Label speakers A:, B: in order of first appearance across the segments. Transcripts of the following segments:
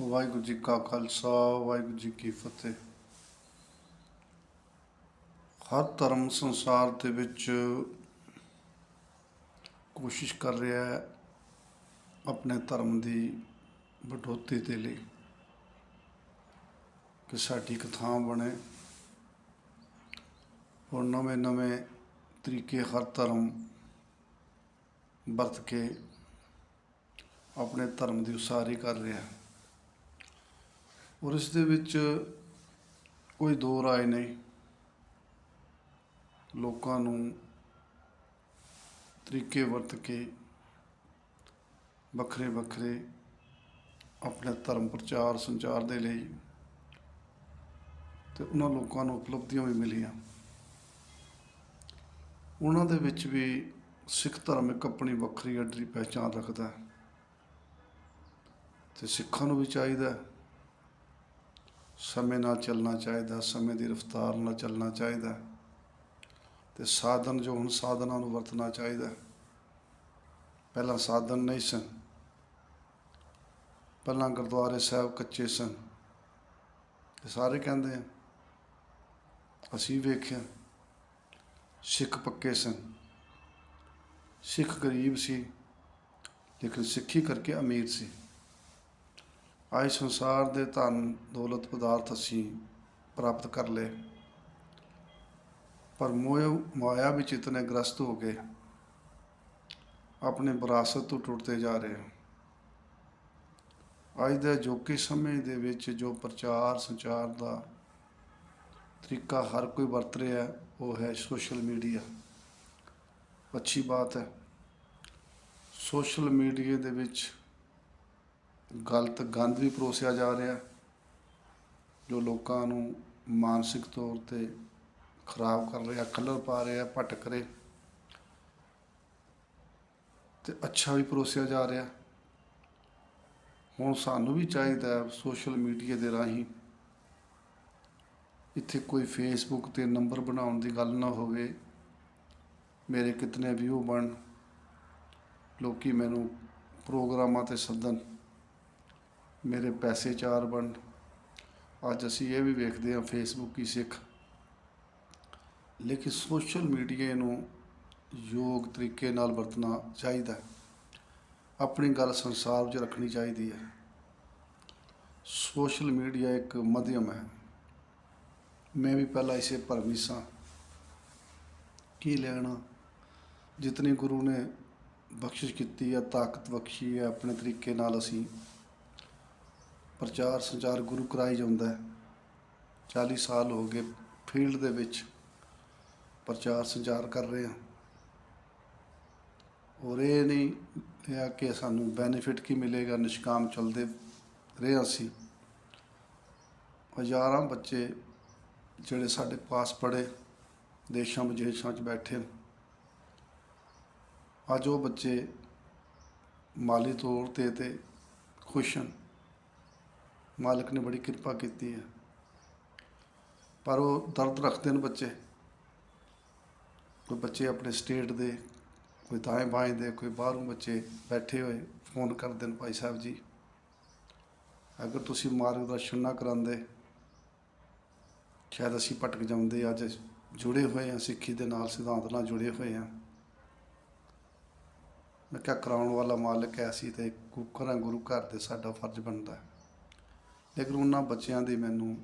A: ਵਾਹਿਗੁਰੂ ਜੀ ਕਾ ਖਾਲਸਾ, ਵਾਹਿਗੁਰੂ ਜੀ ਕੀ ਫਤਿਹ। ਹਰ ਧਰਮ ਸੰਸਾਰ ਦੇ ਵਿੱਚ ਕੋਸ਼ਿਸ਼ ਕਰ ਰਿਹਾ ਹੈ ਆਪਣੇ ਧਰਮ ਦੀ ਬਟੋਤੀ ਦੇ ਲਈ ਕਿ ਸਾਡੀ ਇੱਕ ਥਾਂ ਬਣੇ। ਔਰ ਨਵੇਂ ਨਵੇਂ ਤਰੀਕੇ ਹਰ ਧਰਮ ਵਰਤ ਕੇ ਆਪਣੇ ਧਰਮ ਦੀ ਉਸਾਰੀ ਕਰ ਰਿਹਾ ਹੈ। ਔਰ ਇਸ ਦੇ ਵਿੱਚ ਕੋਈ ਦੋ ਰਾਏ ਨਹੀਂ ਲੋਕਾਂ ਨੂੰ ਤਰੀਕੇ ਵਰਤ ਕੇ ਵੱਖਰੇ ਵੱਖਰੇ ਆਪਣੇ ਧਰਮ ਪ੍ਰਚਾਰ ਸੰਚਾਰ ਦੇ ਲਈ ਤੇ ਉਹਨਾਂ ਲੋਕਾਂ ਨੂੰ ਉਪਲਬਧੀਆਂ ਵੀ ਮਿਲੀਆਂ। ਉਹਨਾਂ ਦੇ ਵਿੱਚ ਵੀ ਸਿੱਖ ਧਰਮ ਇੱਕ ਆਪਣੀ ਵੱਖਰੀ ਅੱਡਰੀ ਪਹਿਚਾਨ ਰੱਖਦਾ ਹੈ ਤੇ ਸਿੱਖਾਂ ਨੂੰ ਵੀ ਚਾਹੀਦਾ ਹੈ। ਸਮੇਂ ਨਾਲ ਚੱਲਣਾ ਚਾਹੀਦਾ, ਸਮੇਂ ਦੀ ਰਫ਼ਤਾਰ ਨਾਲ ਚੱਲਣਾ ਚਾਹੀਦਾ ਤੇ ਸਾਧਨ ਜੋ ਹੁਣ ਸਾਧਨਾਂ ਨੂੰ ਵਰਤਣਾ ਚਾਹੀਦਾ ਪਹਿਲਾਂ ਸਾਧਨ ਨਹੀਂ ਸਨ, ਪਹਿਲਾਂ ਗੁਰਦੁਆਰੇ ਸਾਹਿਬ ਕੱਚੇ ਸਨ ਤੇ ਸਾਰੇ ਕਹਿੰਦੇ ਆ, ਅਸੀਂ ਵੇਖਿਆ ਸਿੱਖ ਪੱਕੇ ਸਨ, ਸਿੱਖ ਗਰੀਬ ਸੀ, ਲੇਕਿਨ ਸਿੱਖੀ ਕਰਕੇ ਅਮੀਰ ਸੀ। ਅੱਜ ਸੰਸਾਰ ਦੇ ਧਨ ਦੌਲਤ ਪਦਾਰਥ ਅਸੀਂ ਪ੍ਰਾਪਤ ਕਰ ਲਏ। ਪਰ ਮੋਹ ਮਾਇਆ ਵਿੱਚ ਇਤਨੇ ਗ੍ਰਸਤ ਹੋ ਕੇ ਆਪਣੇ ਵਿਰਾਸਤ ਤੋਂ ਟੁੱਟਦੇ ਜਾ ਰਹੇ ਹਾਂ। ਅੱਜ ਦੇ ਅਜੋਕੇ ਸਮੇਂ ਦੇ ਵਿੱਚ ਜੋ ਪ੍ਰਚਾਰ ਸੰਚਾਰ ਦਾ ਤਰੀਕਾ ਹਰ ਕੋਈ ਵਰਤ ਰਿਹਾ ਹੈ, ਉਹ ਹੈ ਸੋਸ਼ਲ ਮੀਡੀਆ। ਅੱਛੀ ਬਾਤ ਹੈ। ਸੋਸ਼ਲ ਮੀਡੀਆ ਦੇ ਵਿੱਚ ਗਲਤ ਗੰਦ ਵੀ ਪਰੋਸਿਆ ਜਾ ਰਿਹਾ ਜੋ ਲੋਕਾਂ ਨੂੰ ਮਾਨਸਿਕ ਤੌਰ ਤੇ ਖਰਾਬ ਕਰ ਰਿਹਾ ਕਲਰ ਪਾ ਰਿਹਾ, ਭਟਕ ਰਹੇ ਤੇ ਅੱਛਾ ਵੀ ਪਰੋਸਿਆ ਜਾ ਰਿਹਾ ਹੁਣ ਸਾਨੂੰ ਵੀ ਚਾਹੀਦਾ ਹੈ ਸੋਸ਼ਲ ਮੀਡੀਆ ਦੇ ਰਾਹੀਂ ਇੱਥੇ ਕੋਈ ਫੇਸਬੁੱਕ ਤੇ ਨੰਬਰ ਬਣਾਉਣ ਦੀ ਗੱਲ ਨਾ ਹੋਵੇ, ਮੇਰੇ ਕਿਤਨੇ ਵਿਊ ਬਣ, ਲੋਕੀ ਮੈਨੂੰ ਪ੍ਰੋਗਰਾਮਾਂ ਤੇ ਸੱਦਣ। ਮੇਰੇ ਪੈਸੇ ਚਾਰ ਬਣ ਅੱਜ ਅਸੀਂ ਇਹ ਵੀ ਵੇਖਦੇ ਹਾਂ ਫੇਸਬੁੱਕ ਹੀ ਸਿੱਖ। ਲੇਕਿਨ ਸੋਸ਼ਲ ਮੀਡੀਆ ਨੂੰ ਯੋਗ ਤਰੀਕੇ ਨਾਲ ਵਰਤਣਾ ਚਾਹੀਦਾ ਆਪਣੀ ਗੱਲ ਸੰਸਾਰ ਵਿੱਚ ਰੱਖਣੀ ਚਾਹੀਦੀ ਹੈ। ਸੋਸ਼ਲ ਮੀਡੀਆ ਇੱਕ ਮਾਧਿਅਮ ਹੈ। ਮੈਂ ਵੀ ਪਹਿਲਾਂ ਇਸੇ ਭਰਮੀ ਸਾਂ ਕੀ ਲੈਣਾ? ਜਿਤਨੀ ਗੁਰੂ ਨੇ ਬਖਸ਼ਿਸ਼ ਕੀਤੀ ਹੈ, ਤਾਕਤ ਬਖਸ਼ੀ ਹੈ, ਆਪਣੇ ਤਰੀਕੇ ਨਾਲ ਅਸੀਂ ਪ੍ਰਚਾਰ ਸੰਚਾਰ ਗੁਰੂ ਕਰਾਈ ਜਾਂਦਾ ਹੈ। 40 ਸਾਲ ਹੋ ਗਏ ਫੀਲਡ ਦੇ ਵਿੱਚ ਪ੍ਰਚਾਰ ਸੰਚਾਰ ਕਰ ਰਹੇ ਹਾਂ। ਔਰ ਇਹ ਨਹੀਂ ਹੈ ਕਿ ਸਾਨੂੰ ਬੈਨੀਫਿਟ ਕੀ ਮਿਲੇਗਾ, ਨਿਸ਼ਕਾਮ ਚਲਦੇ ਰਹੇ ਅਸੀਂ। ਹਜ਼ਾਰਾਂ ਬੱਚੇ ਜਿਹੜੇ ਸਾਡੇ ਪਾਸ ਪੜ੍ਹੇ, ਦੇਸ਼ਾਂ ਵਿਦੇਸ਼ਾਂ 'ਚ ਬੈਠੇ ਨੇ। ਅੱਜ ਉਹ ਬੱਚੇ ਮਾਲੀ ਤੌਰ ਤੇ ਤੇ ਖੁਸ਼ ਹਨ। ਮਾਲਕ ਨੇ ਬੜੀ ਕਿਰਪਾ ਕੀਤੀ ਹੈ। ਪਰ ਉਹ ਦਰਦ ਰੱਖਦੇ ਨੇ ਬੱਚੇ। ਕੋਈ ਬੱਚੇ ਆਪਣੇ ਸਟੇਟ ਦੇ, ਕੋਈ ਦਾएं ਬਾਏ ਦੇ, ਕੋਈ ਬਾਹਰੋਂ ਬੱਚੇ ਬੈਠੇ ਹੋਏ ਫੋਨ ਕਰਦੇ ਨੇ ਭਾਈ ਸਾਹਿਬ ਜੀ। ਅਗਰ ਤੁਸੀਂ ਮਾਰਗਦਰਸ਼ਨ ਨਾ ਕਰਾਂਦੇ ਸ਼ਾਇਦ ਅਸੀਂ ਭਟਕ ਜਾਂਦੇ, ਅੱਜ ਜੁੜੇ ਹੋਏ ਹਾਂ, ਸਿੱਖੀ ਦੇ ਨਾਲ ਸਿਧਾਂਤ ਨਾਲ ਜੁੜੇ ਹੋਏ ਹਾਂ। ਮੈਂ ਕਿਹਾ ਕਰਾਉਣ ਵਾਲਾ ਮਾਲਕ ਹੈ, ਅਸੀਂ ਤੇ ਕੁਕਰਾਂ ਗੁਰੂ ਘਰ 'ਤੇ ਸਾਡਾ ਫਰਜ਼ ਬਣਦਾ ਹੈ। ਲੇਕਿਨ ਉਹਨਾਂ ਬੱਚਿਆਂ ਦੀ ਮੈਨੂੰ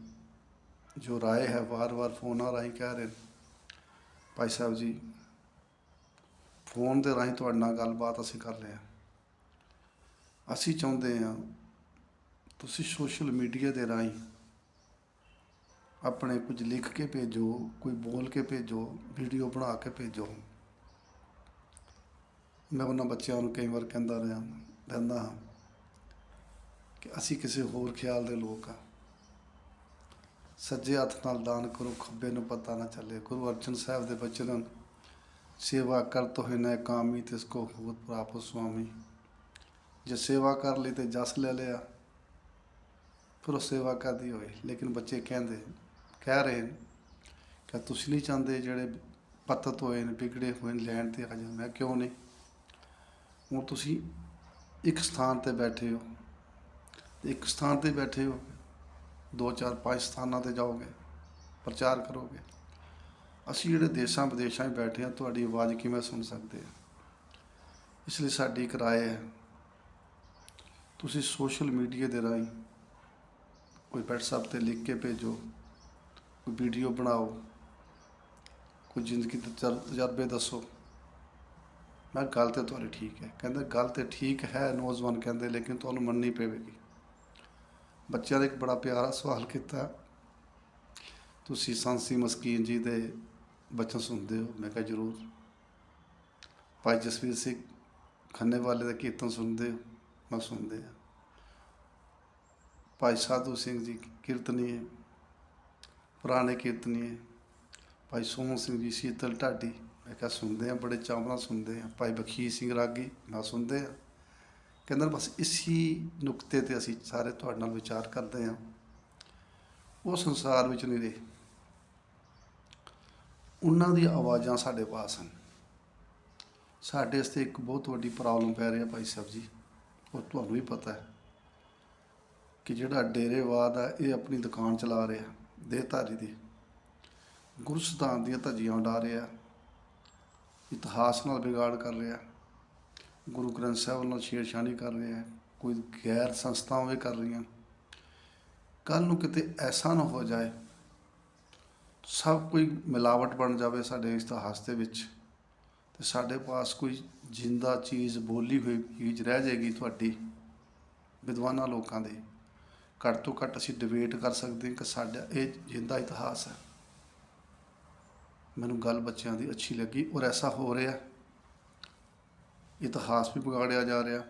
A: ਜੋ رائے ਹੈ ਵਾਰ-ਵਾਰ ਫੋਨਾਂ ਰਾਹੀਂ ਕਹਿ ਰਹੇ ਨੇ, ਭਾਈ ਸਾਹਿਬ ਜੀ ਫੋਨ ਦੇ ਰਾਹੀਂ ਤੁਹਾਡੇ ਨਾਲ ਗੱਲਬਾਤ ਅਸੀਂ ਕਰ ਰਹੇ ਹਾਂ ਅਸੀਂ ਚਾਹੁੰਦੇ ਹਾਂ ਤੁਸੀਂ ਸੋਸ਼ਲ ਮੀਡੀਆ ਦੇ ਰਾਹੀਂ ਆਪਣੇ ਕੁਝ ਲਿਖ ਕੇ ਭੇਜੋ ਕੋਈ ਬੋਲ ਕੇ ਭੇਜੋ ਵੀਡੀਓ ਬਣਾ ਕੇ ਭੇਜੋ ਮੈਂ ਉਹਨਾਂ ਬੱਚਿਆਂ ਨੂੰ ਕਈ ਵਾਰ ਕਹਿੰਦਾ ਰਿਹਾ ਰਹਿੰਦਾ ਹਾਂ ਕਿ ਅਸੀਂ ਕਿਸੇ ਹੋਰ ਖਿਆਲ ਦੇ ਲੋਕ ਆ। ਸੱਜੇ ਹੱਥ ਨਾਲ ਦਾਨ ਕਰੋ ਖੱਬੇ ਨੂੰ ਪਤਾ ਨਾ ਚੱਲੇ। ਗੁਰੂ ਅਰਜਨ ਸਾਹਿਬ ਦੇ ਬਚਨ ਹਨ, ਸੇਵਾ ਕਰ ਤੋਹਿ ਨੈ ਕਾਮੀ ਤਿਸ ਕੋ ਹੋਤ ਪ੍ਰਾਪਤ ਸੁਆਮੀ। ਜੇ ਸੇਵਾ ਕਰ ਲਈ ਤੇ ਜਸ ਲੈ ਲਿਆ ਫਿਰ ਉਹ ਸੇਵਾ ਕਰਦੀ ਹੋਏ। ਲੇਕਿਨ ਬੱਚੇ ਕਹਿੰਦੇ ਕਹਿ ਰਹੇ ਨੇ ਕਿ ਤੁਸੀਂ ਨਹੀਂ ਚਾਹੁੰਦੇ ਜਿਹੜੇ ਪਤਤ ਹੋਏ ਨੇ ਵਿਗੜੇ ਹੋਏ ਨੇ ਲੈਣ ਤੇ ਆ ਜਾ ਮੈਂ ਕਿਉਂ ਨਹੀਂ? ਹੁਣ ਤੁਸੀਂ ਇੱਕ ਸਥਾਨ ਤੇ ਬੈਠੇ ਹੋ। ਇੱਕ ਸਥਾਨ ਤੇ ਬੈਠੇ ਹੋ ਦੋ ਚਾਰ ਪੰਜ ਸਥਾਨਾਂ ਤੇ ਜਾਓਗੇ, ਪ੍ਰਚਾਰ ਕਰੋਗੇ। ਅਸੀਂ ਜਿਹੜੇ ਦੇਸ਼ਾਂ ਵਿਦੇਸ਼ਾਂ 'ਚ ਬੈਠੇ ਹਾਂ, ਤੁਹਾਡੀ ਆਵਾਜ਼ ਕਿਵੇਂ ਸੁਣ ਸਕਦੇ ਹਾਂ ਇਸ ਲਈ ਸਾਡੀ ਇੱਕ ਰਾਏ ਹੈ, ਤੁਸੀਂ ਸੋਸ਼ਲ ਮੀਡੀਆ ਦੇ ਰਾਹੀਂ ਕੋਈ WhatsApp ਤੇ ਲਿਖ ਕੇ ਭੇਜੋ, ਕੋਈ ਵੀਡੀਓ ਬਣਾਓ, ਕੋਈ ਜ਼ਿੰਦਗੀ ਦੇ ਤਜਰਬੇ ਦੱਸੋ। ਮੈਂ ਕਿਹਾ ਗੱਲ ਤੇ ਤੁਹਾਡੀ ਠੀਕ ਹੈ। ਕਹਿੰਦਾ ਗੱਲ ਤੇ ਠੀਕ ਹੈ, ਨੌਜਵਾਨ ਕਹਿੰਦੇ, ਲੇਕਿਨ ਤੁਹਾਨੂੰ ਮੰਨਣੀ ਪਵੇਗੀ। ਬੱਚਿਆਂ ਨੇ ਇੱਕ ਬੜਾ ਪਿਆਰਾ ਸਵਾਲ ਕੀਤਾ ਤੁਸੀਂ ਸੰਸੀ ਮਸਕੀਨ ਜੀ ਦੇ ਬਚਨ ਸੁਣਦੇ ਹੋ? ਮੈਂ ਕਿਹਾ ਜ਼ਰੂਰ। ਭਾਈ ਜਸਵੀਰ ਸਿੰਘ ਖੰਨੇ ਵਾਲੇ ਦਾ ਕੀਰਤਨ ਸੁਣਦੇ ਹੋ? ਮੈਂ ਸੁਣਦੇ ਆ ਭਾਈ ਸਾਧੂ ਸਿੰਘ ਜੀ ਕੀਰਤਨੀਏ ਪੁਰਾਣੇ ਕੀਰਤਨੀਏ ਭਾਈ ਸੋਹਣ ਸਿੰਘ ਜੀ ਸ਼ੀਤਲ ਢਾਡੀ। ਮੈਂ ਕਿਹਾ ਸੁਣਦੇ ਆ ਬੜੇ ਚਾਅ ਸੁਣਦੇ ਆ ਭਾਈ ਬਖੀਰ ਸਿੰਘ ਰਾਗੀ, ਮੈਂ ਸੁਣਦੇ ਆ ਕਹਿੰਦਾ ਬਸ ਇਸੀ ਨੁਕਤੇ ਤੇ ਅਸੀਂ ਸਾਰੇ ਤੁਹਾਡੇ ਨਾਲ ਵਿਚਾਰ ਕਰਦੇ ਹਾਂ। ਉਹ ਸੰਸਾਰ ਵਿੱਚ ਨਹੀਂ ਰਹੇ। ਉਹਨਾਂ ਦੀ ਆਵਾਜ਼ਾਂ ਸਾਡੇ ਪਾਸ ਹਨ। ਸਾਡੇ ਵਾਸਤੇ ਇੱਕ ਬਹੁਤ ਵੱਡੀ ਪ੍ਰੋਬਲਮ ਪੈ ਰਹੀ ਹੈ ਭਾਈ ਸਾਹਿਬ ਜੀ। ਉਹ ਤੁਹਾਨੂੰ ਵੀ ਪਤਾ ਹੈ ਕਿ ਜਿਹੜਾ ਡੇਰੇਵਾਦ ਹੈ ਇਹ ਆਪਣੀ ਦੁਕਾਨ ਚਲਾ ਰਿਹਾ, ਦੇਹਧਾਰੀ ਦੀ। ਗੁਰੂ ਸਿਧਾਂਤ ਦੀਆਂ ਧੱਜੀਆਂ ਉਡਾ ਰਿਹਾ। ਇਤਿਹਾਸ ਨਾਲ ਵਿਗਾੜ ਕਰ ਰਿਹਾ। ਗੁਰੂ ਗ੍ਰੰਥ ਸਾਹਿਬ ਨਾਲ ਛੇੜਛਾਣੀ ਕਰ ਰਿਹਾ ਕੋਈ ਗੈਰ ਸੰਸਥਾਵਾਂ ਵੀ ਕਰ ਰਹੀਆਂ। ਕੱਲ ਨੂੰ ਕਿਤੇ ਐਸਾ ਨਾ ਹੋ ਜਾਏ, ਸਭ ਕੋਈ ਮਿਲਾਵਟ ਬਣ ਜਾਵੇ ਸਾਡੇ ਇਤਿਹਾਸ ਦੇ ਵਿੱਚ, ਤੇ ਸਾਡੇ ਪਾਸ ਕੋਈ ਜਿੰਦਾ ਚੀਜ਼ ਬੋਲੀ ਹੋਈ ਚੀਜ਼ ਰਹਿ ਜਾਏਗੀ ਤੁਹਾਡੀ, ਵਿਦਵਾਨਾਂ ਲੋਕਾਂ ਦੇ। ਘੱਟ ਤੋਂ ਘੱਟ ਅਸੀਂ ਡਿਬੇਟ ਕਰ ਸਕਦੇ ਹਾਂ ਕਿ ਸਾਡਾ ਇਹ ਜਿੰਦਾ ਇਤਿਹਾਸ ਹੈ। ਮੈਨੂੰ ਗੱਲ ਬੱਚਿਆਂ ਦੀ ਅੱਛੀ ਲੱਗੀ ਔਰ ਐਸਾ ਹੋ ਰਿਹਾ। ਇਤਿਹਾਸ ਵੀ ਵਿਗਾੜਿਆ ਜਾ ਰਿਹਾ।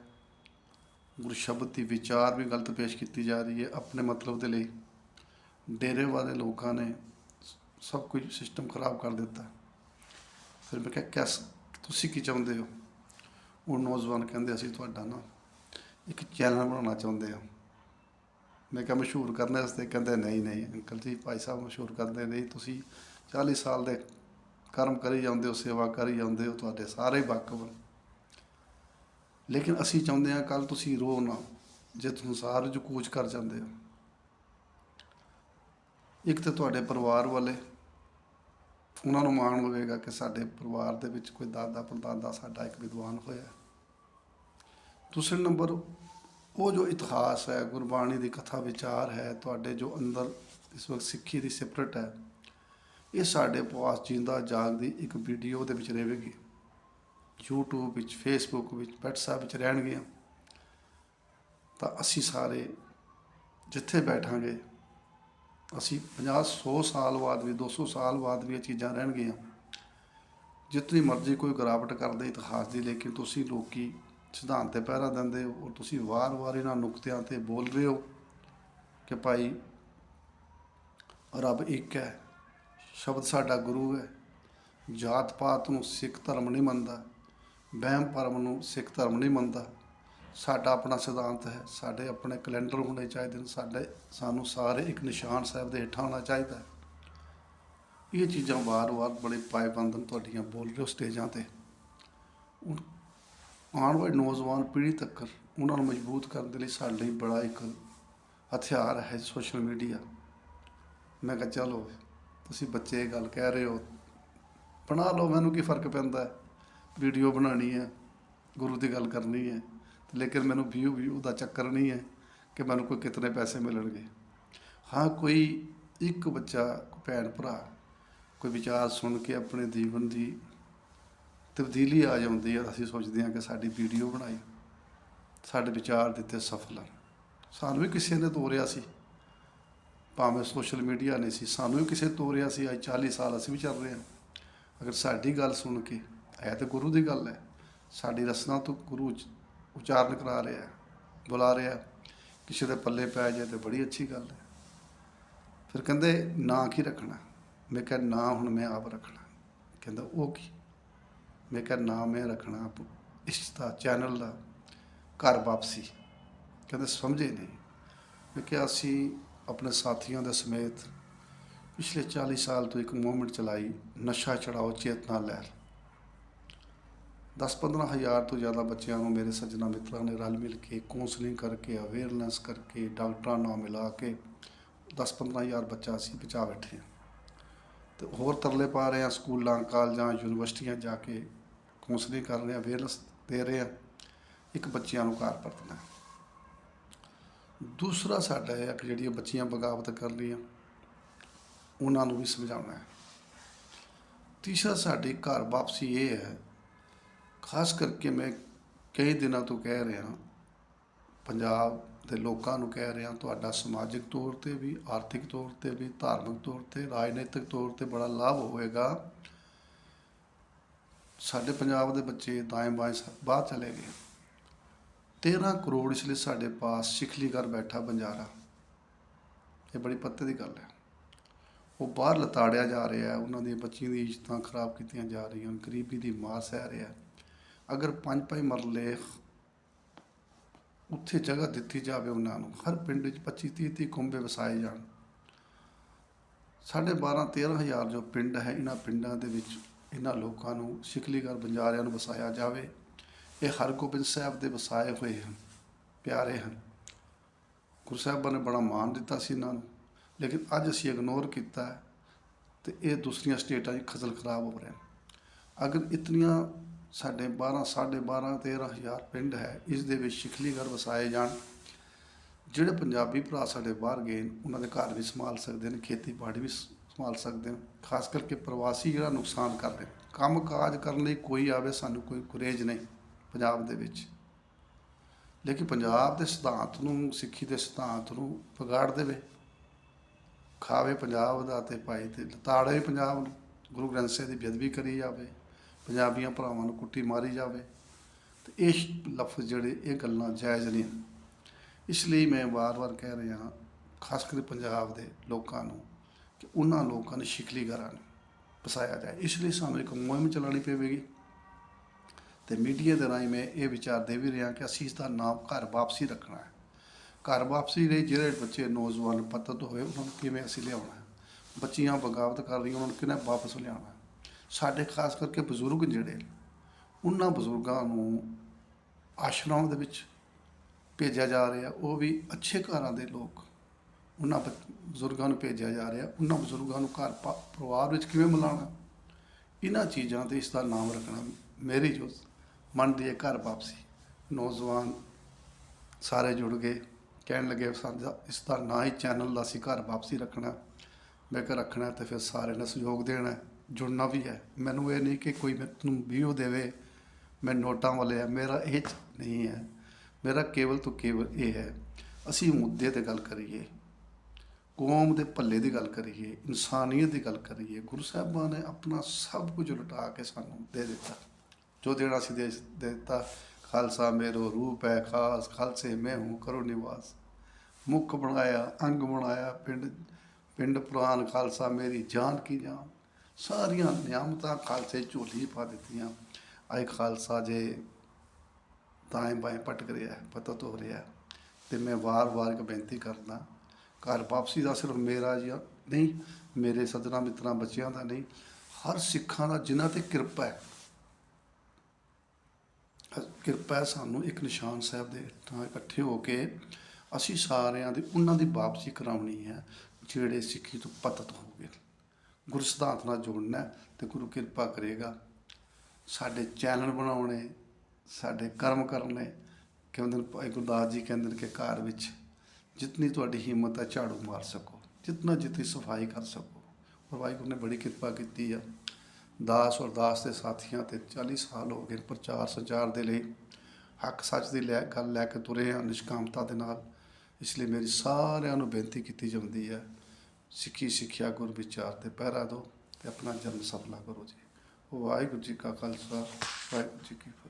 A: ਗੁਰ ਸ਼ਬਦ ਦੀ ਵਿਚਾਰ ਵੀ ਗਲਤ ਪੇਸ਼ ਕੀਤੀ ਜਾ ਰਹੀ ਹੈ ਆਪਣੇ ਮਤਲਬ ਦੇ ਲਈ। ਡੇਰੇ ਵਾਲੇ ਲੋਕਾਂ ਨੇ ਸਭ ਕੁਝ ਸਿਸਟਮ ਖਰਾਬ ਕਰ ਦਿੱਤਾ। ਫਿਰ ਮੈਂ ਕਿਹਾ, ਕਿਸ, ਤੁਸੀਂ ਕੀ ਚਾਹੁੰਦੇ ਹੋ? ਉਹ ਨੌਜਵਾਨ ਕਹਿੰਦੇ, ਅਸੀਂ ਤੁਹਾਡਾ ਨਾ ਇੱਕ ਚੈਨਲ ਬਣਾਉਣਾ ਚਾਹੁੰਦੇ ਹਾਂ। ਮੈਂ ਕਿਹਾ, ਮਸ਼ਹੂਰ ਕਰਨ ਵਾਸਤੇ? ਕਹਿੰਦੇ, ਨਹੀਂ ਨਹੀਂ ਅੰਕਲ ਜੀ, ਭਾਈ ਸਾਹਿਬ ਮਸ਼ਹੂਰ ਕਰਦੇ ਨਹੀਂ ਤੁਸੀਂ 40 ਸਾਲ ਦੇ ਕਰਮ ਕਰੀ ਜਾਂਦੇ ਹੋ, ਸੇਵਾ ਕਰੀ ਜਾਂਦੇ ਹੋ, ਤੁਹਾਡੇ ਸਾਰੇ ਵਾਕਫ ਲੇਕਿਨ ਅਸੀਂ ਚਾਹੁੰਦੇ ਹਾਂ ਕੱਲ ਤੁਸੀਂ ਰੋ ਨਾ, ਜੇ ਸੰਸਾਰ ਵਿੱਚ ਕੂਚ ਕਰ ਜਾਂਦੇ ਹੋ। ਇੱਕ ਤਾਂ ਤੁਹਾਡੇ ਪਰਿਵਾਰ ਵਾਲੇ, ਉਹਨਾਂ ਨੂੰ ਮਾਣ ਹੋਵੇਗਾ ਕਿ ਸਾਡੇ ਪਰਿਵਾਰ ਦੇ ਵਿੱਚ ਕੋਈ ਦਾਦਾ ਪੜਦਾਦਾ ਸਾਡਾ ਇੱਕ ਵਿਦਵਾਨ ਹੋਇਆ ਦੂਸਰੇ ਨੰਬਰ, ਉਹ ਜੋ ਇਤਿਹਾਸ ਹੈ, ਗੁਰਬਾਣੀ ਦੀ ਕਥਾ, ਵਿਚਾਰ ਹੈ, ਤੁਹਾਡੇ ਜੋ ਅੰਦਰ ਇਸ ਵਕਤ ਸਿੱਖੀ ਦੀ ਸਿਪਰਟ ਹੈ, ਇਹ ਸਾਡੇ ਪਾਸ ਜਿੰਦਾ ਜਾਗਦੀ ਇੱਕ ਵੀਡੀਓ ਦੇ ਵਿੱਚ ਰਹੇਗੀ। YouTube ਵਿੱਚ, Facebook ਵਿੱਚ, WhatsApp ਵਿੱਚ ਰਹਿਣਗੀਆਂ, ਤਾਂ ਅਸੀਂ ਸਾਰੇ ਜਿੱਥੇ ਬੈਠਾਂਗੇ, ਅਸੀਂ 50 100 ਸਾਲ ਬਾਅਦ ਵੀ 200 ਸਾਲ ਬਾਅਦ ਵੀ ਇਹ ਚੀਜ਼ਾਂ ਰਹਿਣਗੀਆਂ। ਜਿਤਨੀ ਮਰਜ਼ੀ ਕੋਈ ਗਿਰਾਵਟ ਕਰਦੇ, ਇਤਿਹਾਸ ਦੀ, ਲੇਕਿਨ ਤੁਸੀਂ ਲੋਕੀ ਸਿਧਾਂਤ ਤੇ ਪਹਿਰਾ ਦਿੰਦੇ ਹੋ, ਔਰ ਤੁਸੀਂ ਵਾਰ-ਵਾਰ ਇਹਨਾਂ ਨੁਕਤਿਆਂ ਤੇ ਬੋਲ ਰਹੇ ਹੋ ਕਿ ਭਾਈ ਰੱਬ ਇੱਕ ਹੈ, ਸ਼ਬਦ ਸਾਡਾ ਗੁਰੂ ਹੈ ਜਾਤ ਪਾਤ ਨੂੰ ਸਿੱਖ ਧਰਮ ਨਹੀਂ ਮੰਨਦਾ। ਵਹਿਮ ਭਰਮ ਨੂੰ ਸਿੱਖ ਧਰਮ ਨਹੀਂ ਮੰਨਦਾ। ਸਾਡਾ ਆਪਣਾ ਸਿਧਾਂਤ ਹੈ, ਸਾਡੇ ਆਪਣੇ ਕੈਲੰਡਰ ਹੋਣੇ ਚਾਹੀਦੇ ਨੇ, ਸਾਡੇ, ਸਾਨੂੰ ਸਾਰੇ ਇੱਕ ਨਿਸ਼ਾਨ ਸਾਹਿਬ ਦੇ ਹੇਠਾਂ ਹੋਣਾ ਚਾਹੀਦਾ ਹੈ। ਇਹ ਚੀਜ਼ਾਂ ਵਾਰ-ਵਾਰ ਬੜੇ ਪਾਏਬੰਦਨ ਤੁਹਾਡੀਆਂ ਬੋਲ ਰਹੇ ਹੋ ਸਟੇਜਾਂ ਤੇ। ਹੁਣ ਆਉਣ ਵਾਲੀ ਨੌਜਵਾਨ ਪੀੜ੍ਹੀ ਤੱਕ ਉਹਨਾਂ ਨੂੰ ਮਜ਼ਬੂਤ ਕਰਨ ਦੇ ਲਈ ਸਾਡੇ ਲਈ ਬੜਾ ਇੱਕ ਹਥਿਆਰ ਹੈ ਸੋਸ਼ਲ ਮੀਡੀਆ। ਮੈਂ ਕਿਹਾ, ਚਲੋ, ਤੁਸੀਂ ਬੱਚੇ ਇਹ ਗੱਲ ਕਹਿ ਰਹੇ ਹੋ, ਬਣਾ ਲਓ, ਮੈਨੂੰ ਕੀ ਫ਼ਰਕ ਪੈਂਦਾ ਹੈ? ਵੀਡੀਓ ਬਣਾਉਣੀ ਹੈ, ਗੁਰੂ ਦੀ ਗੱਲ ਕਰਨੀ ਹੈ, ਲੇਕਿਨ ਮੈਨੂੰ ਵਿਊ ਵਿਊ ਦਾ ਚੱਕਰ ਨਹੀਂ ਹੈ ਕਿ ਮੈਨੂੰ ਕੋਈ ਕਿਤਨੇ ਪੈਸੇ ਮਿਲਣਗੇ। ਹਾਂ, ਕੋਈ ਇੱਕ ਬੱਚਾ ਭੈਣ ਭਰਾ, ਕੋਈ ਵਿਚਾਰ ਸੁਣ ਕੇ ਆਪਣੇ ਜੀਵਨ ਦੀ ਤਬਦੀਲੀ ਆ ਜਾਂਦੀ ਹੈ, ਅਸੀਂ ਸੋਚਦੇ ਹਾਂ ਕਿ ਸਾਡੀ ਵੀਡੀਓ ਬਣਾਈ, ਸਾਡੇ ਵਿਚਾਰ ਦਿੱਤੇ ਸਫਲ ਹਨ। ਸਾਨੂੰ ਵੀ ਕਿਸੇ ਨੇ ਤੋਰਿਆ ਸੀ। ਭਾਵੇਂ ਸੋਸ਼ਲ ਮੀਡੀਆ ਨਹੀਂ ਸੀ, ਸਾਨੂੰ ਵੀ ਕਿਸੇ ਤੋਰਿਆ ਸੀ, ਅੱਜ 40 ਸਾਲ ਅਸੀਂ ਵੀ ਚੱਲ ਰਹੇ ਹਾਂ। ਅਗਰ ਸਾਡੀ ਗੱਲ ਸੁਣ ਕੇ ਹੈ ਤਾਂ ਗੁਰੂ ਦੀ ਗੱਲ ਹੈ। ਸਾਡੀ ਰਸਨਾ ਤੋਂ ਗੁਰੂ ਉਚ- ਉਚਾਰਨ ਕਰਾ ਰਿਹਾ ਬੁਲਾ ਰਿਹਾ ਕਿਸੇ ਦੇ ਪੱਲੇ ਪੈ ਜਾਏ ਤੇ ਬੜੀ ਅੱਛੀ ਗੱਲ ਹੈ। ਫਿਰ ਕਹਿੰਦੇ, ਨਾਂ ਕੀ ਰੱਖਣਾ? ਮੈਂ ਕਿਹਾ, ਨਾਂ ਹੁਣ ਮੈਂ ਆਪ ਰੱਖਣਾ। ਕਹਿੰਦਾ, ਉਹ ਕੀ? ਮੈਂ ਕਿਹਾ, ਨਾਂ ਮੈਂ ਰੱਖਣਾ ਆਪ। ਇਸ ਦਾ ਚੈਨਲ ਦਾ ਘਰ ਵਾਪਸੀ। ਕਹਿੰਦੇ, ਸਮਝੇ ਨਹੀਂ। ਮੈਂ ਕਿਹਾ, ਅਸੀਂ ਆਪਣੇ ਸਾਥੀਆਂ ਦੇ ਸਮੇਤ ਪਿਛਲੇ 40 ਸਾਲ ਤੋਂ ਇੱਕ ਮੂਵਮੈਂਟ ਚਲਾਈ, ਨਸ਼ਾ ਛਡਾਓ, ਚੇਤਨਾ ਲਹਿਰ। 10-15 ਹਜ਼ਾਰ ਤੋਂ ਜ਼ਿਆਦਾ ਬੱਚਿਆਂ ਨੂੰ ਮੇਰੇ ਸੱਜਣਾ ਮਿੱਤਰਾਂ ਨੇ ਰਲ ਮਿਲ ਕੇ ਕਾਉਂਸਲਿੰਗ ਕਰਕੇ ਅਵੇਅਰਨੈਸ ਕਰਕੇ, ਡਾਕਟਰਾਂ ਨਾਲ ਮਿਲਾ ਕੇ 10-15 ਹਜ਼ਾਰ ਬੱਚਾ ਅਸੀਂ ਬਚਾ ਬੈਠੇ ਹਾਂ। ਤੇ ਹੋਰ ਤਰਲੇ ਪਾ ਰਹੇ ਹਾਂ, ਸਕੂਲਾਂ, ਕਾਲਜਾਂ, ਯੂਨੀਵਰਸਿਟੀਆਂ ਜਾ ਕੇ ਕਾਉਂਸਲਿੰਗ ਕਰ ਰਹੇ ਹਾਂ ਅਵੇਅਰਨੈਸ ਦੇ ਰਹੇ ਹਾਂ, ਇੱਕ ਬੱਚਿਆਂ ਨੂੰ ਘਰ ਪਰਤਣਾ ਦੂਸਰਾ ਸਾਡਾ ਹੈ ਕਿ ਜਿਹੜੀਆਂ ਬੱਚੀਆਂ ਬਗਾਵਤ ਕਰ ਰਹੀਆਂ, ਉਹਨਾਂ ਨੂੰ ਵੀ ਸਮਝਾਉਣਾ ਹੈ। ਤੀਸਰਾ, ਸਾਡੀ ਘਰ ਵਾਪਸੀ ਇਹ ਹੈ ਖਾਸ ਕਰਕੇ ਮੈਂ ਕਈ ਦਿਨਾਂ ਤੋਂ ਕਹਿ ਰਿਹਾ ਪੰਜਾਬ ਦੇ ਲੋਕਾਂ ਨੂੰ ਕਹਿ ਰਿਹਾ ਤੁਹਾਡਾ ਸਮਾਜਿਕ ਤੌਰ ਤੇ ਵੀ, ਆਰਥਿਕ ਤੌਰ ਤੇ ਵੀ, ਧਾਰਮਿਕ ਤੌਰ ਤੇ, ਰਾਜਨੀਤਿਕ ਤੌਰ ਤੇ ਬੜਾ ਲਾਭ ਹੋਵੇਗਾ। ਸਾਡੇ ਪੰਜਾਬ ਦੇ ਬੱਚੇ ਦਾएं ਬਾएं ਸਭ ਬਾਹਰ ਚਲੇ ਗਏ। 13 ਕਰੋੜ ਇਸ ਲਈ ਸਾਡੇ ਪਾਸ ਸਿਖਲੀ ਕਰ ਬੈਠਾ ਬੰਜਾਰਾ। ਇਹ ਬੜੀ ਪੱਤੇ ਦੀ ਗੱਲ ਹੈ। ਉਹ ਬਾਹਰ ਲਤਾੜਿਆ ਜਾ ਰਿਹਾ ਉਹਨਾਂ ਦੀਆਂ ਬੱਚੀਆਂ ਦੀ ਇੱਜ਼ਤਾਂ ਖਰਾਬ ਕੀਤੀਆਂ ਜਾ ਰਹੀਆਂ ਗਰੀਬੀ ਦੀ ਮਾਰ ਸਹਿ ਰਿਹਾ ਅਗਰ ਪੰਜ ਪੰਜ ਮਰਲੇ ਉੱਥੇ ਜਗ੍ਹਾ ਦਿੱਤੀ ਜਾਵੇ ਉਹਨਾਂ ਨੂੰ, ਹਰ ਪਿੰਡ ਵਿੱਚ 25 30 30 ਖੁੰਬੇ ਵਸਾਏ ਜਾਣ। ਸਾਢੇ 12 13 ਹਜ਼ਾਰ ਜੋ ਪਿੰਡ ਹੈ, ਇਹਨਾਂ ਪਿੰਡਾਂ ਦੇ ਵਿੱਚ ਇਹਨਾਂ ਲੋਕਾਂ ਨੂੰ ਸਿਖਲੀਗਰ ਬੰਜਾਰਿਆਂ ਨੂੰ ਵਸਾਇਆ ਜਾਵੇ। ਇਹ ਹਰਗੋਬਿੰਦ ਸਾਹਿਬ ਦੇ ਵਸਾਏ ਹੋਏ ਹਨ, ਪਿਆਰੇ ਹਨ। ਗੁਰੂ ਸਾਹਿਬਾਂ ਨੇ ਬੜਾ ਮਾਣ ਦਿੱਤਾ ਸੀ ਇਹਨਾਂ ਨੂੰ, ਲੇਕਿਨ ਅੱਜ ਅਸੀਂ ਇਗਨੋਰ ਕੀਤਾ ਹੈ ਤੇ ਇਹ ਦੂਸਰੀਆਂ ਸਟੇਟਾਂ 'ਚ ਖਜਲ ਖਰਾਬ ਹੋ ਰਹੇ ਹਨ। ਅਗਰ ਇਤਨੀਆਂ ਸਾਡੇ 12 12.5 13 ਹਜ਼ਾਰ ਪਿੰਡ ਹੈ, ਇਸ ਦੇ ਵਿੱਚ ਸਿਖਲੀਗਰ ਵਸਾਏ ਜਾਣ। ਜਿਹੜੇ ਪੰਜਾਬੀ ਭਰਾ ਸਾਡੇ ਬਾਹਰ ਗਏ ਉਹਨਾਂ ਦੇ ਘਰ ਵੀ ਸੰਭਾਲ ਸਕਦੇ ਨੇ, ਖੇਤੀਬਾੜੀ ਵੀ ਸੰਭਾਲ ਸਕਦੇ ਨੇ, ਖਾਸ ਕਰਕੇ ਪ੍ਰਵਾਸੀ ਜਿਹੜਾ ਨੁਕਸਾਨ ਕਰ ਰਹੇ ਕੰਮ ਕਾਜ ਕਰਨ ਲਈ ਕੋਈ ਆਵੇ, ਸਾਨੂੰ ਕੋਈ ਗੁਰੇਜ ਨਹੀਂ, ਪੰਜਾਬ ਦੇ ਵਿੱਚ। ਲੇਕਿਨ ਪੰਜਾਬ ਦੇ ਸਿਧਾਂਤ ਨੂੰ, ਸਿੱਖੀ ਦੇ ਸਿਧਾਂਤ ਨੂੰ ਵਿਗਾੜ ਦੇਵੇ। ਖਾਵੇ ਪੰਜਾਬ ਦਾ ਤੇ ਭਾਈ ਤੇ ਲਤਾੜੇ ਪੰਜਾਬ ਨੂੰ, ਗੁਰੂ ਗ੍ਰੰਥ ਸਾਹਿਬ ਦੀ ਬੇਅਦਬੀ ਕਰੀ ਜਾਵੇ। ਪੰਜਾਬੀਆਂ ਭਰਾਵਾਂ ਨੂੰ ਕੁੱਟੀ ਮਾਰੀ ਜਾਵੇ। ਤੇ ਇਹ ਲਫ਼ਜ਼ ਜਿਹੜੇ, ਇਹ ਗੱਲਾਂ ਜਾਇਜ਼ ਨਹੀਂ ਇਸ ਲਈ ਮੈਂ ਵਾਰ-ਵਾਰ ਕਹਿ ਰਿਹਾ ਖਾਸ ਕਰਕੇ ਪੰਜਾਬ ਦੇ ਲੋਕਾਂ ਨੂੰ, ਕਿ ਉਹਨਾਂ ਲੋਕਾਂ ਨੂੰ ਸ਼ਿਕਲੀ ਘਰਾਂ ਨੂੰ ਫਸਾਇਆ ਜਾਏ। ਇਸ ਲਈ ਸਾਨੂੰ ਇੱਕ ਮੁਹਿੰਮ ਚਲਾਉਣੀ ਪਵੇਗੀ। ਤੇ ਮੀਡੀਆ ਦੇ ਰਾਹੀਂ ਮੈਂ ਇਹ ਵਿਚਾਰ ਦੇ ਵੀ ਰਿਹਾ ਕਿ ਅਸੀਂ ਇਸ ਦਾ ਨਾਮ ਘਰ ਵਾਪਸੀ ਰੱਖਣਾ ਹੈ। ਘਰ ਵਾਪਸੀ ਲਈ ਜਿਹੜੇ ਬੱਚੇ ਨੌਜਵਾਨ ਪਤਤ ਹੋਏ, ਉਹਨਾਂ ਨੂੰ ਕਿਵੇਂ ਅਸੀਂ ਲਿਆਉਣਾ ਹੈ? ਬੱਚੀਆਂ ਬਗਾਵਤ ਕਰ ਰਹੀਆਂ, ਉਹਨਾਂ ਨੂੰ ਕਿਵੇਂ ਵਾਪਸ ਲਿਆਉਣਾ ਸਾਡੇ ਖਾਸ ਕਰਕੇ ਬਜ਼ੁਰਗ ਜਿਹੜੇ ਉਹਨਾਂ ਬਜ਼ੁਰਗਾਂ ਨੂੰ ਆਸ਼ਰਮਾਂ ਦੇ ਵਿੱਚ ਭੇਜਿਆ ਜਾ ਰਿਹਾ, ਉਹ ਵੀ ਅੱਛੇ ਘਰਾਂ ਦੇ ਲੋਕ ਉਹਨਾਂ ਬ- ਬਜ਼ੁਰਗਾਂ ਨੂੰ ਭੇਜਿਆ ਜਾ ਰਿਹਾ, ਉਹਨਾਂ ਬਜ਼ੁਰਗਾਂ ਨੂੰ ਘਰ ਪ- ਪਰਿਵਾਰ ਵਿੱਚ ਕਿਵੇਂ ਮਿਲਾਉਣਾ? ਇਹਨਾਂ ਚੀਜ਼ਾਂ ਤੇ ਇਸ ਦਾ ਨਾਮ ਰੱਖਣਾ ਮੇਰੀ ਜੋ ਮਨ ਦੀ ਹੈ ਘਰ ਵਾਪਸੀ। ਨੌਜਵਾਨ ਸਾਰੇ ਜੁੜ ਗਏ, ਕਹਿਣ ਲੱਗੇ ਸਾਡਾ ਇਸ ਦਾ ਨਾਂ ਹੀ ਚੈਨਲ ਦਾ ਸੀ ਘਰ ਵਾਪਸੀ ਰੱਖਣਾ, ਮੈਂ ਕਿਹਾ ਰੱਖਣਾ ਤੇ ਫਿਰ ਸਾਰੇ ਨੇ ਸਹਿਯੋਗ ਦੇਣਾ। ਜੁੜਨਾ ਵੀ ਹੈ। ਮੈਨੂੰ ਇਹ ਨਹੀਂ ਕਿ ਕੋਈ ਮੈਨੂੰ ਵੀਡੀਓ ਦੇਵੇ, ਮੈਂ ਨੋਟਾਂ ਵਾਲੇ ਆ ਮੇਰਾ ਇਹ ਨਹੀਂ ਹੈ। ਮੇਰਾ ਕੇਵਲ ਤੋਂ ਕੇਵਲ ਇਹ ਹੈ, ਅਸੀਂ ਮੁੱਦੇ ਤੇ ਗੱਲ ਕਰੀਏ, ਕੌਮ ਦੇ ਭੱਲੇ ਦੀ ਗੱਲ ਕਰੀਏ, ਇਨਸਾਨੀਅਤ ਦੀ ਗੱਲ ਕਰੀਏ, ਗੁਰੂ ਸਾਹਿਬਾਂ ਨੇ ਆਪਣਾ ਸਭ ਕੁਝ ਲੁਟਾ ਕੇ ਸਾਨੂੰ ਦੇ ਦਿੱਤਾ। ਜੋ ਦੇਣਾ ਸੀ ਦੇ ਦੇ ਦਿੱਤਾ। ਖਾਲਸਾ ਮੇਰੋ ਰੂਪ ਹੈ ਖਾਸ, ਖਾਲਸੇ ਮੈਂ ਹੂੰ ਕਰੋ ਨਿਵਾਸ। ਮੁੱਖ ਬਣਾਇਆ, ਅੰਗ ਬਣਾਇਆ, ਪਿੰਡ ਪਿੰਡ ਪੁਰਾਨ ਖਾਲਸਾ ਮੇਰੀ ਜਾਨ ਕੀ ਜਾਨ। ਸਾਰੀਆਂ ਨਿਆਮਤਾਂ ਖਾਲਸੇ ਝੋਲੀ ਪਾ ਦਿੱਤੀਆਂ ਆਏ ਖਾਲਸਾ ਜੇ ਦਾएं ਬਾਏ ਭਟਕ ਰਿਹਾ ਹੈ ਪਤਾ ਤੋਂ ਰਿਹਾ ਹੈ। ਤੇ ਮੈਂ ਵਾਰ-ਵਾਰ ਇੱਕ ਬੇਨਤੀ ਕਰਦਾ, ਘਰ ਵਾਪਸੀ ਦਾ ਸਿਰਫ ਮੇਰਾ ਜਾਂ ਨਹੀਂ, ਮੇਰੇ ਸੱਜਣਾ ਮਿੱਤਰਾਂ ਬੱਚਿਆਂ ਦਾ ਨਹੀਂ, ਹਰ ਸਿੱਖਾਂ ਦਾ ਜਿਨ੍ਹਾਂ ਤੇ ਕਿਰਪਾ ਹੈ ਕਿਰਪਾ ਸਾਨੂੰ ਇੱਕ ਨਿਸ਼ਾਨ ਸਾਹਿਬ ਦੇ ਤਾਂ ਇਕੱਠੇ ਹੋ ਕੇ ਅਸੀਂ ਸਾਰਿਆਂ ਦੀ, ਉਹਨਾਂ ਦੀ ਵਾਪਸੀ ਕਰਾਉਣੀ ਹੈ, ਜਿਹੜੇ ਸਿੱਖੀ ਤੋਂ ਪਤਤ ਹੋ ਗਏ ਗੁਰ ਸਿਧਾਂਤ ਨਾਲ ਜੋੜਨਾ ਹੈ ਤੇ ਗੁਰੂ ਕਿਰਪਾ ਕਰੇਗਾ। ਸਾਡੇ ਚੈਨਲ ਬਣਾਉਣੇ, ਸਾਡੇ ਕਰਮ ਕਰਨੇ, ਕਹਿੰਦੇ ਨੇ ਭਾਈ ਗੁਰਦਾਸ ਜੀ ਕਹਿੰਦੇ ਨੇ ਕਿ ਘਰ ਵਿੱਚ ਜਿਤਨੀ ਤੁਹਾਡੀ ਹਿੰਮਤ ਹੈ ਝਾੜੂ ਮਾਰ ਸਕੋ, ਜਿਤਨਾ ਜਿਤਨੀ ਸਫ਼ਾਈ ਕਰ ਸਕੋ। ਔਰ ਵਾਹਿਗੁਰੂ ਨੇ ਬੜੀ ਕਿਰਪਾ ਕੀਤੀ ਆ। ਦਾਸ ਔਰ ਦਾਸ ਦੇ ਸਾਥੀਆਂ ਤੇ 40 ਸਾਲ ਹੋ ਗਏ ਪ੍ਰਚਾਰ ਸੰਚਾਰ ਦੇ ਲਈ। ਹੱਕ ਸੱਚ ਦੀ ਲੈ, ਗੱਲ ਲੈ ਕੇ ਤੁਰੇ ਹਾਂ ਨਿਸ਼ਕਾਮਤਾ ਦੇ ਨਾਲ। ਇਸ ਲਈ ਮੇਰੀ ਸਾਰਿਆਂ ਨੂੰ ਬੇਨਤੀ ਕੀਤੀ ਜਾਂਦੀ ਹੈ ਸਿੱਖੀ ਸਿੱਖਿਆ ਗੁਰ ਵਿਚਾਰ ਤੇ ਪਹਿਰਾ ਦਿਓ ਤੇ ਆਪਣਾ ਜਨਮ ਸਫਲਾ ਕਰੋ ਜੀ। ਵਾਹਿਗੁਰੂ ਜੀ ਕਾ ਖਾਲਸਾ, ਵਾਹਿਗੁਰੂ ਜੀ ਕੀ ਫਤਿਹ।